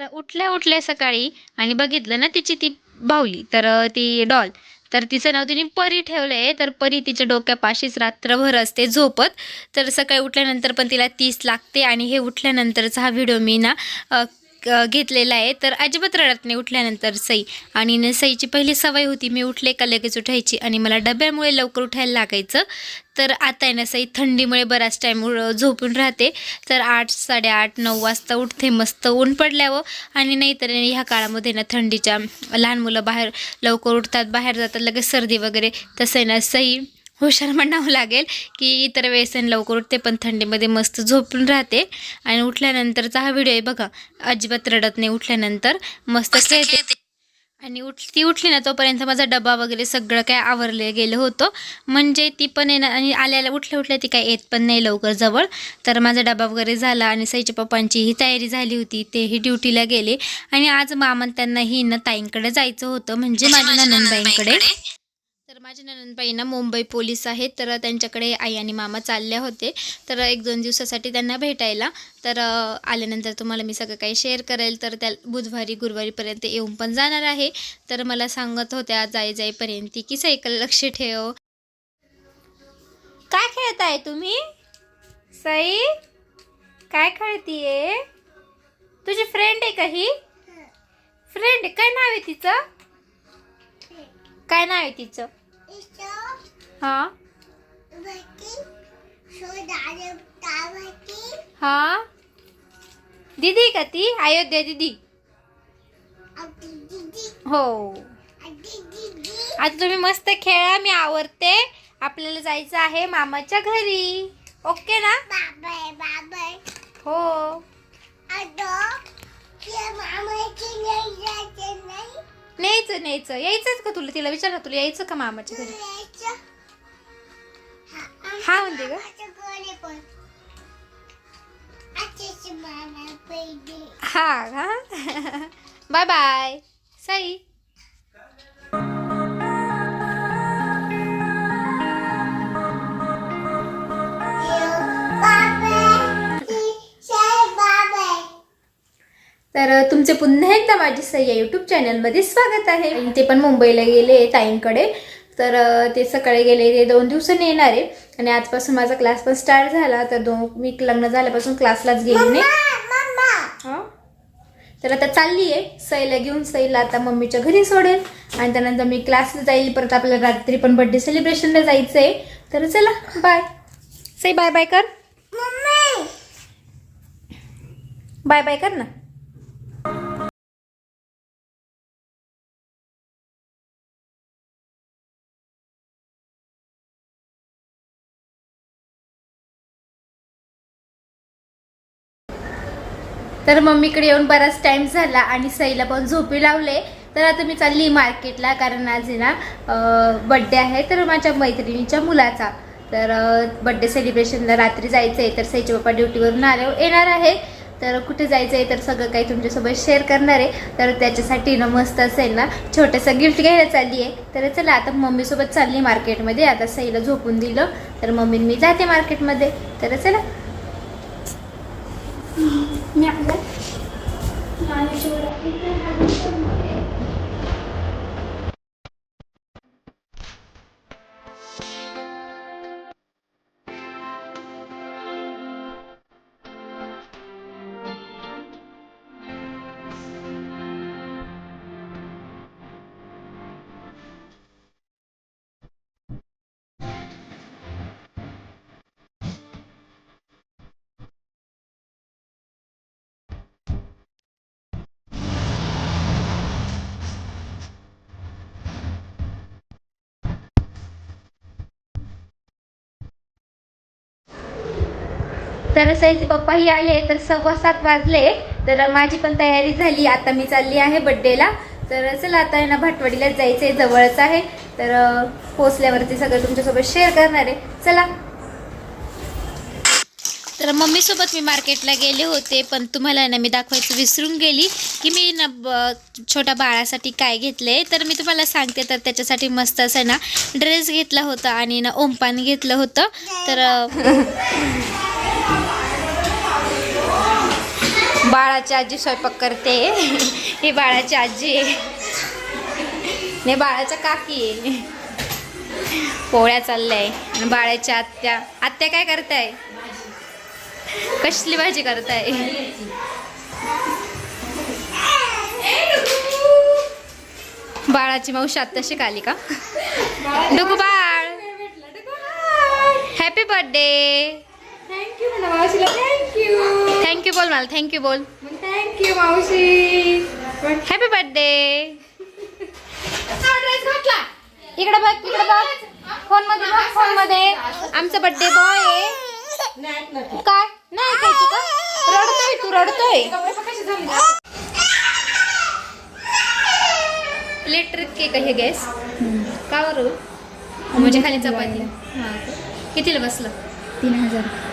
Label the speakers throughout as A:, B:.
A: तर उठल्या उठल्या सकाळी आणि बघितलं ना तिची ती बाहुली तर ती डॉल. तर तिचं नाव तिने परी ठेवलं आहे तर परी तिच्या डोक्यापाशीच रात्रभर असते झोपत. तर सकाळी उठल्यानंतर पण तिला तीस लागते आणि हे उठल्यानंतरचा हा व्हिडिओ मी ना घेतलेला आहे. तर अजिबात रडत नाही उठल्यानंतर सई. आणि न सईची पहिली सवय होती मी उठले का लगेच उठायची आणि मला डब्यामुळे लवकर उठायला लागायचं. तर आता आहे ना सई थंडीमुळे बराच टाईम झोपून राहते. तर आठ साडेआठ नऊ वाजता उठते मस्त ऊन पडल्यावर. आणि नाहीतर ह्या काळामध्ये ना थंडीच्या लहान मुलं बाहेर लवकर उठतात बाहेर जातात लगेच सर्दी वगैरे. तसं आहे ना सई हुशार म्हणावं लागेल की इतर वेळेस लवकर उठते पण थंडीमध्ये मस्त झोपून राहते. आणि उठल्यानंतरचा हा व्हिडिओ आहे बघा अजिबात रडत नाही उठल्यानंतर मस्त खेळते. आणि उठ ती उठली ना तोपर्यंत माझा डबा वगैरे सगळं काय आवरले गेलं होतं. म्हणजे ती पण ना आणि आल्याला उठल्या उठल्या ती काय येत पण नाही लवकर जवळ. तर माझा डबा वगैरे झाला आणि सईच्या पप्पांची ही तयारी झाली होती तेही ड्युटीला गेले. आणि आज मामन त्यांनाही ना ताईंकडे जायचं होतं म्हणजे माझ्या ननंदबाईंकडे. तर माझ्या ननंदबाई ना मुंबई पोलीस आहेत. तर त्यांच्याकडे आई आणि मामा चालले होते. तर एक दोन दिवसासाठी त्यांना भेटायला. तर आल्यानंतर तुम्हाला मी सगळं काही शेअर करेल. तर त्या बुधवारी गुरुवारीपर्यंत येऊन पण जाणार आहे. तर मला सांगत होत्या जाई जाईपर्यंत की सायकल लक्ष ठेव. काय खेळत आहे तुम्ही? सई काय खेळतीये? तुझी फ्रेंड आहे का ही? फ्रेंड काय नाव आहे तिचं? काय नाव आहे तिचं? हा? हा? दीदी का ती? अयोध्या दीदी. हो. आता तुम्ही मस्त खेळा मी आवरते. आपल्याला जायचं आहे मामाच्या घरी. ओके ना? हो. न्यायचं न्यायचं. यायचंच का तुला? तिला विचार ना तुला यायचं का मामाच्या घरी? हा म्हणते का हा हा. बाय बाय साई तर तुमचे पुन्हा एकदा माझी सई या यूट्यूब चॅनलमध्ये स्वागत आहे. ते पण मुंबईला गेले ताईंकडे. तर ते सकाळी गेले ते दोन दिवसांनी येणार आहे. आणि आजपासून माझा क्लास पण स्टार्ट झाला तर दोन मी लग्न झाल्यापासून क्लासलाच गेली नाही. हा? तर आता चालली आहे सईला घेऊन सईला आता मम्मीच्या घरी सोडेल. आणि त्यानंतर मी क्लासला जाईल परत आपल्याला रात्री पण बर्थडे सेलिब्रेशनला जायचं आहे तर चला बाय सई बाय बाय कर. बाय बाय कर ना. तर मम्मीकडे येऊन बराच टाईम झाला आणि सईला पण झोपी लावले. तर आता मी चालली मार्केटला कारण आज आहे ना बड्डे आहे तर माझ्या मैत्रिणीच्या मुलाचा. तर बड्डे सेलिब्रेशनला रात्री जायचं आहे तर सईचे पप्पा ड्युटीवरून आल्यावर येणार आहे तर कुठे जायचं आहे तर सगळं काही तुमच्यासोबत शेअर करणार आहे. तर त्याच्यासाठी ना मस्त असेल ना छोटंसं गिफ्ट घ्यायला चालली आहे तर चला आता मम्मीसोबत चालली मार्केटमध्ये आता सईला झोपून दिलं. तर मम्मी मी जाते मार्केटमध्ये तर चला معلش معلش ورقتنا तर सईचे पप्पाही आले तर सव्वा सात वाजले. तर माझी पण तयारी झाली. आता मी चालली आहे बड्डेला तर चला आता ना भाटवाडीलाच जायचं आहे जवळच आहे. तर पोचल्यावरती सगळं तुमच्यासोबत शेअर करणार आहे. चला. तर मम्मीसोबत मी मार्केटला गेले होते. पण तुम्हाला ना मी दाखवायचं विसरून गेली की मी ना ब- छोट्या बाळासाठी काय घेतले तर मी तुम्हाला सांगते. तर त्याच्यासाठी मस्त असं ना ड्रेस घेतला होता आणि ना ओमपान घेतलं होतं. तर बाळाची आजी स्वयंपाक करते. ही बाळाची आजी आहे. नाही बाळाच्या काकी आहे. पोळ्या चालल्या आहे. आणि बाळाच्या आत्या. आत्या काय करताय? कसली भाजी करताय? बाळाची मावशी आत्ता शिकाली का? डुगू बाळ. हॅपी बर्थडे
B: थँक्यू म्हणा मावशीला. थँक्यू
A: थँक्यू बोल मला. थँक्यू बोल.
B: मग थँक्यू मावशी.
A: हॅपी बर्थडे इकडे बघ इकडे बघ. फोनमध्ये बघ फोनमध्ये आमचा बर्थडे बॉय आहे. काय? नाही ऐकायचं का रडतोय तू रडतोय. इलेक्ट्रिक केक आहे गॅस का बरं म्हणजे खाली चपाती. हां. कितीला बसलं?
B: तीन हजार.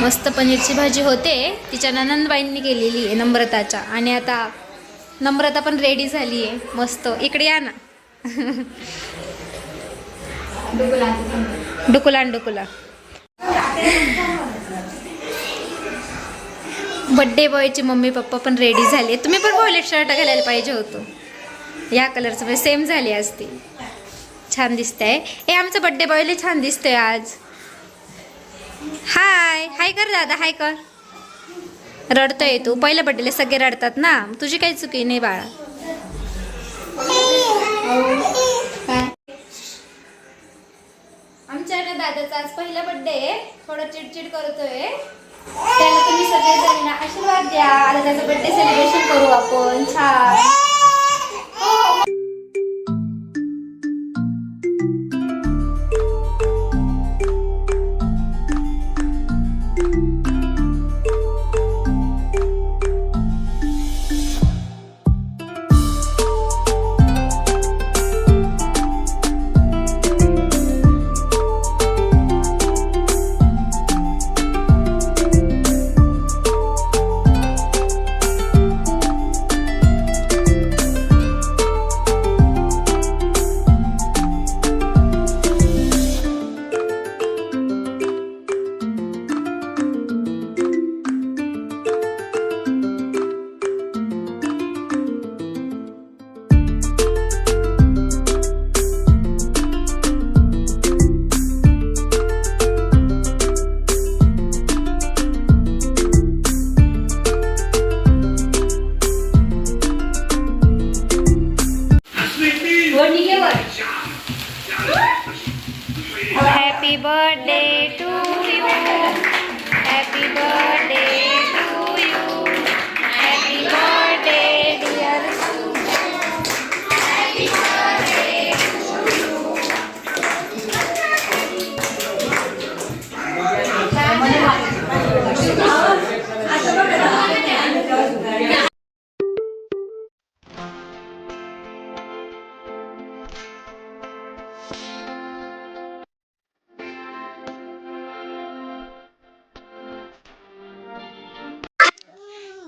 A: मस्त पनीरची भाजी होते. तिच्या ननंदबाईंनी केलेली आहे नम्रताच्या. आणि आता नम्रता पण रेडी झाली आहे. मस्त. इकडे या ना. डुकुला आणि डुकुला बड्डे बॉयची मम्मी पप्पा पण रेडी झाले तुम्ही पण वॉलेट शर्ट घालायला पाहिजे होतो. या कलरचं म्हणजे सेम झाली असती. छान दिसतंय. हे आमचं बड्डे बॉयला छान दिसतंय आज. हाय हाय कर दादा हाय कर. रडतोय तू पहिल्या बड्डेला सगळे रडतात ना. तुझी काही चुकी नाही बाळा. आमच्या ना दादाचा आज पहिला बड्डे आहे. थोडं चिडचिड करतोय. त्याला तुम्ही सगळे जण आशीर्वाद द्या. आता त्याचा बड्डे सेलिब्रेशन करू आपण. छान.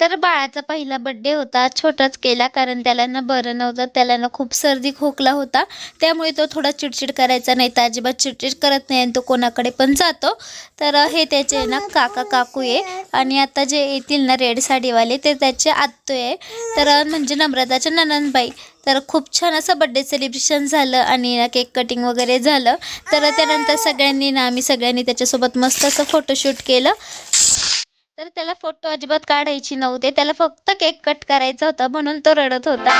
A: तर बाळाचा पहिला बड्डे होता. छोटाच केला कारण त्याला ना बरं नव्हतं. त्याला ना खूप सर्दी खोकला होता. त्यामुळे तो थोडा चिडचिड करायचा नाही तर अजिबात चिडचिड करत नाही आणि तो कोणाकडे पण जातो. तर हे त्याचे ना काका काकू आहे. आणि आता जे येतील ना रेड साडीवाले ते त्याचे आत्तो आहे. तर म्हणजे नम्रताच्या ननंदबाई. तर खूप छान असं बड्डे सेलिब्रेशन झालं आणि ना केक कटिंग वगैरे झालं. तर त्यानंतर सगळ्यांनी ना आम्ही सगळ्यांनी त्याच्यासोबत मस्त असं फोटोशूट केलं. तर त्याला फोटो अजिबात काढायची नव्हते. त्याला फक्त केक कट करायचा होता म्हणून तो रडत होता.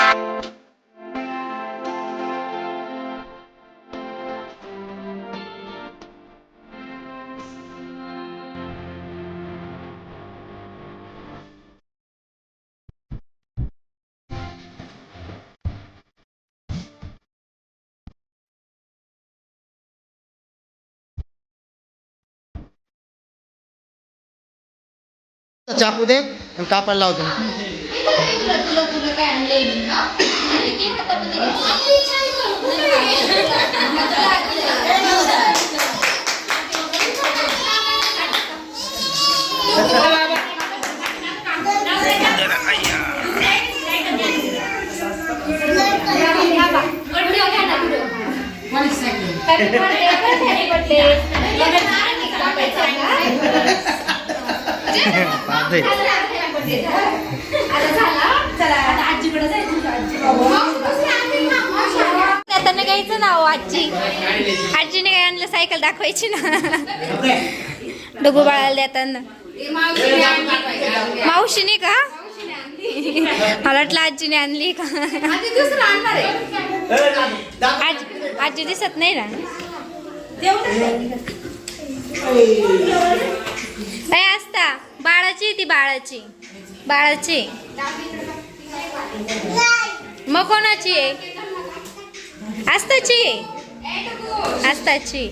C: चाकू दे आणि कापायला लावतो
A: त्यांना घ्यायचं नाव आजी. आजीने काय आणलं सायकल दाखवायची ना. डुगू बाळाला देताना. मावशीने का? मला वाटलं आजीने आणली का? आजी आजी दिसत नाही ना? काय असता बाळाची ती बाळाची. बाळाची. मग कोणाची आहे? आस्ताची आस्ताची.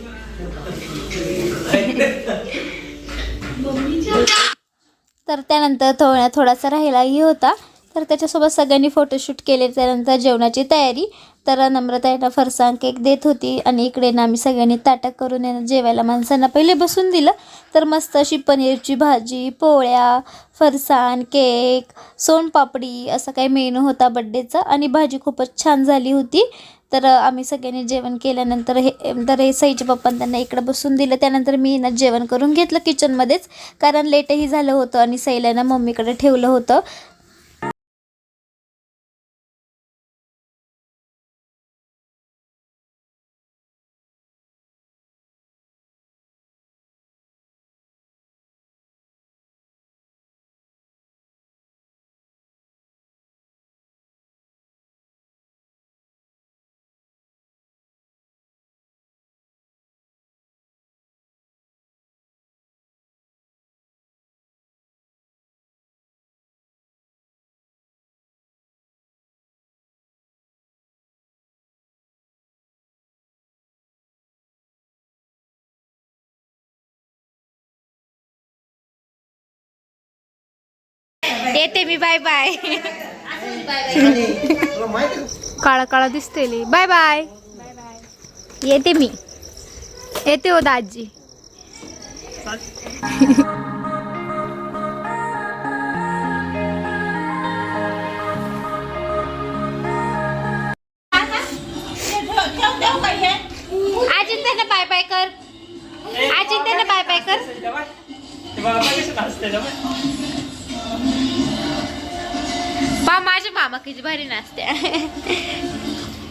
A: तर त्यानंतर थोडा थोडासा राहिलाही होता. तर त्याच्यासोबत सगळ्यांनी फोटोशूट केले त्यानंतर जेवणाची तयारी. तर नम्रता यांना फरसाण केक देत होती आणि इकडे ना आम्ही सगळ्यांनी ताटक करून यांना जेवायला माणसांना पहिले बसून दिलं. तर मस्त अशी पनीरची भाजी पोळ्या फरसाण केक सोनपापडी असा काही मेनू होता बड्डेचा आणि भाजी खूपच छान झाली होती. तर आम्ही सगळ्यांनी जेवण केल्यानंतर हे तर हे सईच्या पप्पांनी त्यांना इकडं बसून दिलं. त्यानंतर मी ना जेवण करून घेतलं किचनमध्येच कारण लेटही झालं होतं आणि सईला ना मम्मीकडे ठेवलं होतं. येते मी बाय बाय काळा काळा दिसते बाय बाय येते मी. येते हो दाजी. आजी त्यांना बाय बाय कर. आजी त्यांना बाय बाय कर मामा किती भारी नाचते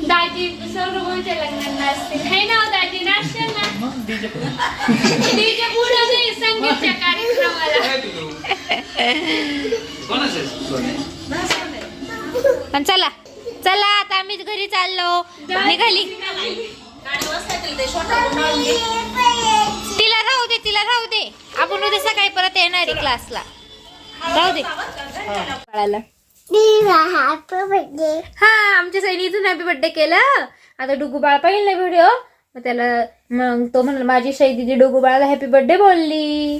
B: दाजी सौरभच्या लग्नात नाचते हे ना हो दाजी नाचते ना. डीजे पुढं नाही संगीतच्या कार्यक्रमाला.
A: पण चला चला आता आम्ही घरी चाललो. निघाली. तिला राहू दे तिला राहू दे. आपण उद्या सकाळी परत येणार आहे क्लासला राहू दे. हा आमच्या सैनी इथून हॅपी बर्थडे केला. आता डुगू बाळ पाहिलं ना व्हिडिओ मग त्याला मग तो म्हणला माझी शै दिदी डुगू बाळाला हॅपी बर्थडे बोलली.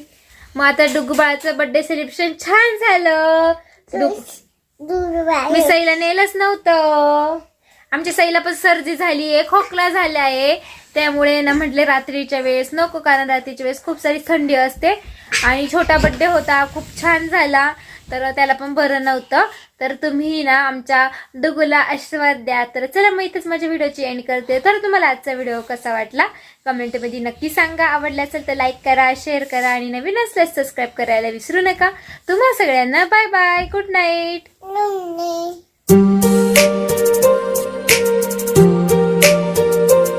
A: मग आता डुगू बाळाचं बर्थडे सेलिब्रेशन छान झालं. डुगू- मी सईला नेलंच नव्हतं. आमच्या सईला पण सर्दी झाली आहे खोकला झाला आहे. त्यामुळे ना म्हटले रात्रीच्या वेळेस नको कारण रात्रीच्या वेळेस खूप सारी थंडी असते. आणि छोटा बड्डे होता खूप छान झाला. तर त्याला पण बरं नव्हतं. तर तुम्ही ना आमच्या डुगूला आशीर्वाद द्या. तर चला मग इथंच माझ्या व्हिडिओची एंड करते. तर तुम्हाला आजचा व्हिडिओ कसा वाटला? कमेंटमध्ये नक्की सांगा. आवडला असेल तर लाईक करा शेअर करा आणि नवीन असल्यास सबस्क्राईब करायला विसरू नका. तुम्हा सगळ्यांना बाय बाय गुड नाईट